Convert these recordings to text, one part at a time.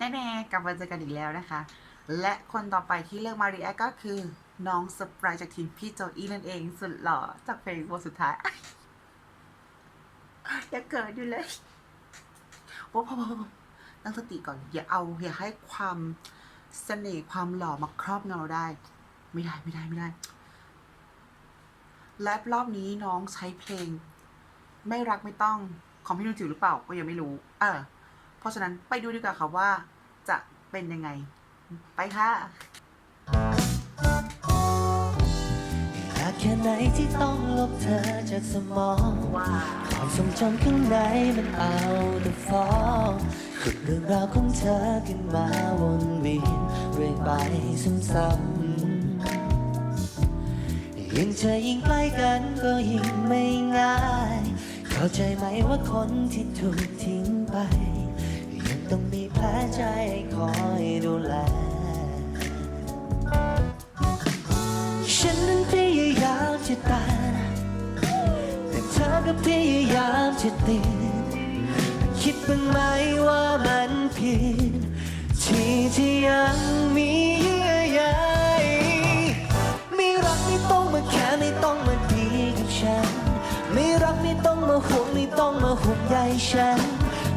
แน่ๆกลับมาเจอกันอีกแล้วนะคะ และคนต่อไปที่เลือกมารีแอคก็คือน้องสปรายจากทีมพี่โจอี้นั่นเองสุดหล่อจากเพลงบทสุดท้ายอย่าเกิดอยู่เลยโอ้พอตั้งสติก่อน อย่าเอา อย่าให้ความเสน่ห์ความหล่อมาครอบงำเงาได้ ไม่ได้ไม่ได้ไม่ได้และรอบนี้น้องใช้เพลง ไม่รักไม่ต้องของพี่นุ่นจิ๋วหรือเปล่าก็ยังไม่รู้ เออ เพราะฉะนั้นไปดูดีกว่าค่ะว่าจะเป็นยังไง ไปค่ะแค่ไหนที่ต้องลบเธอจากสมองความทรงจำข้างในมันเอาแต่ฟ้องขุดเรื่องราวของเธอขึ้นมาวนเวียนเรื่อยไปซ้ำๆยิ่งเธอยิ่งใกล้กันก็ยิ่งไม่ง่าย เข้าใจไหมว่าคนที่ถูกทิ้งไป ต้องมีแผลใจคอยดูแล ฉันนั้นพยายามจะตามแต่เธอก็พยายามจะติดคิดบ้างไหมว่ามันผิด ที่ที่ยังมีเยื่อใยไม่รักไม่ต้องมาแค่ไม่ต้องมาดีกับฉัน ไม่รักไม่ต้องมาห่วงไม่ต้องมาห่วงใยฉัน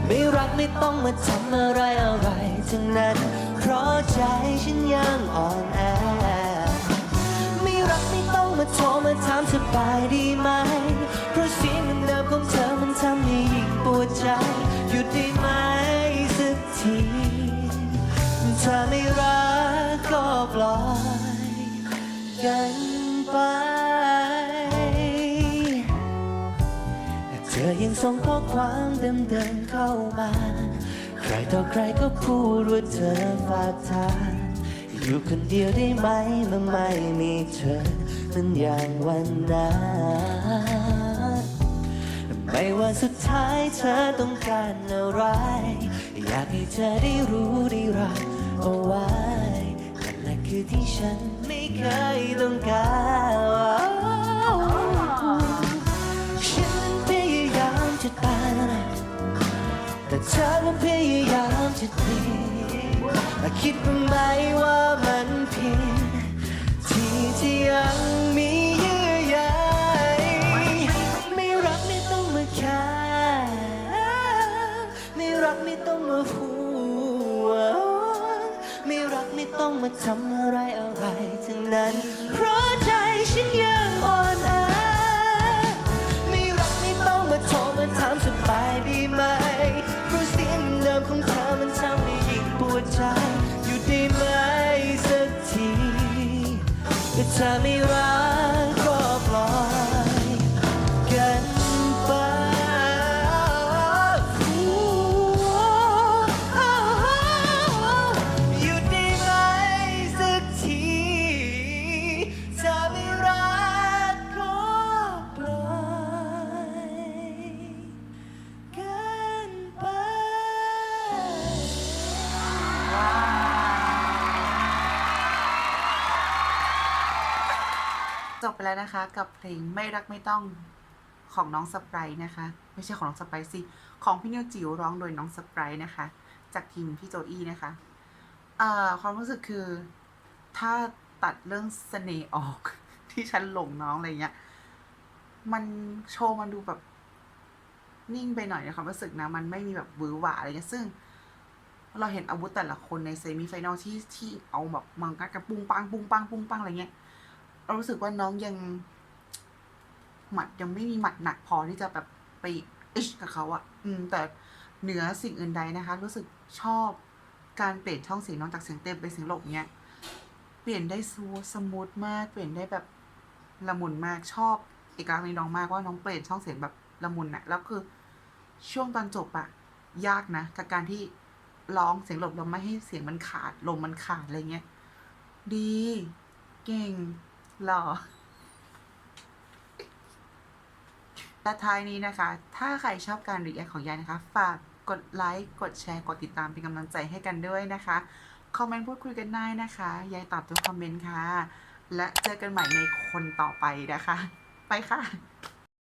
ไม่รักไม่ต้องมาทำอะไรอะไรทั้งนั้น เพราะใจฉันยังอ่อนแอ ไม่รักไม่ต้องมาโทรมาถามสบายดีไหม เพราะเสียงเดิมของเธอมันทำให้ยิ่งปวดใจ หยุดได้ไหมสักทีถ้าไม่รักก็ปล่อยกันไป เธอยังส่งข้อความเดิมๆเข้ามา ใครต่อใครก็พูดว่าเธอฝากทางอยู่คนเดียวได้ไหมเมื่อไม่มีเธอมันอย่างวันนั้นไม่ว่าสุดท้ายเธอต้องการอะไร อยากให้เธอได้รู้ได้รักเอาไว้นั่นแหละคือที่ฉันไม่เคยต้องการ แต่เธอก็พยายามจะตีและคิดบ้างไหมว่ามันผิดที่ที่ยังมีเยื่อใยไม่รักไม่ต้องมาแค่ไม่รักไม่ต้องมาห่วงไม่รักไม่ต้องมาทำอะไรอะไรทั้งนั้น เพราะใจฉันยังอ่อนแอ แต่ถ้า จบไปแล้วนะคะ กับเพลงไม่รักไม่ต้องของน้องสไปร์นะคะ ไม่ใช่ของน้องสไปร์สิ ของพี่นิวจิ๋วร้องโดยน้องสไปร์นะคะ จากทีมพี่โจอี้นะคะเอ่อความรู้สึกคือ ถ้าตัดเรื่องเสน่ห์ออกที่ฉันหลงน้องอะไรเงี้ย มันโชว์มันดูแบบ นิ่งไปหน่อยในความรู้สึกนะ มันไม่มีแบบวือหวาอะไรเงี้ยซึ่ง เราเห็นอาวุธแต่ละคนในเซมิไฟแนลที่ที่เอาแบบมังกัดกันปุ้งปังปุ้งปังปุ้งปังอะไรเงี้ย เรารู้สึกว่าน้องยัง หมัดยังไม่มีหมัดหนักพอที่จะแบบไปอิชกับเขาอะอืม แต่เหนือสิ่งอื่นใดนะคะ รู้สึกชอบการเปลี่ยนช่องเสียงน้องจากเสียงเต็มเป็นเสียงหลบเนี้ย เปลี่ยนได้ซูสมูทมาก เปลี่ยนได้แบบละมุนมากชอบเอกลักษณ์ในน้องมากว่าน้องเปลี่ยนช่องเสียงแบบละมุนอะแล้วคือช่วงตอนจบอะยากนะกับการที่ร้องเสียงหลบแล้วไม่ให้เสียงมันขาดลมมันขาดอะไรเงี้ย ดี เก่ง หล่อและท้ายนี้นะคะ ถ้าใครชอบการรีแอคของยายนะคะ ฝากกดไลค์ กดแชร์ กดติดตามเป็นกำลังใจให้กันด้วยนะคะ คอมเมนต์พูดคุยกันได้นะคะ ยายตอบทุกคอมเมนต์ค่ะ และเจอกันใหม่ในคนต่อไปนะคะ ไปค่ะ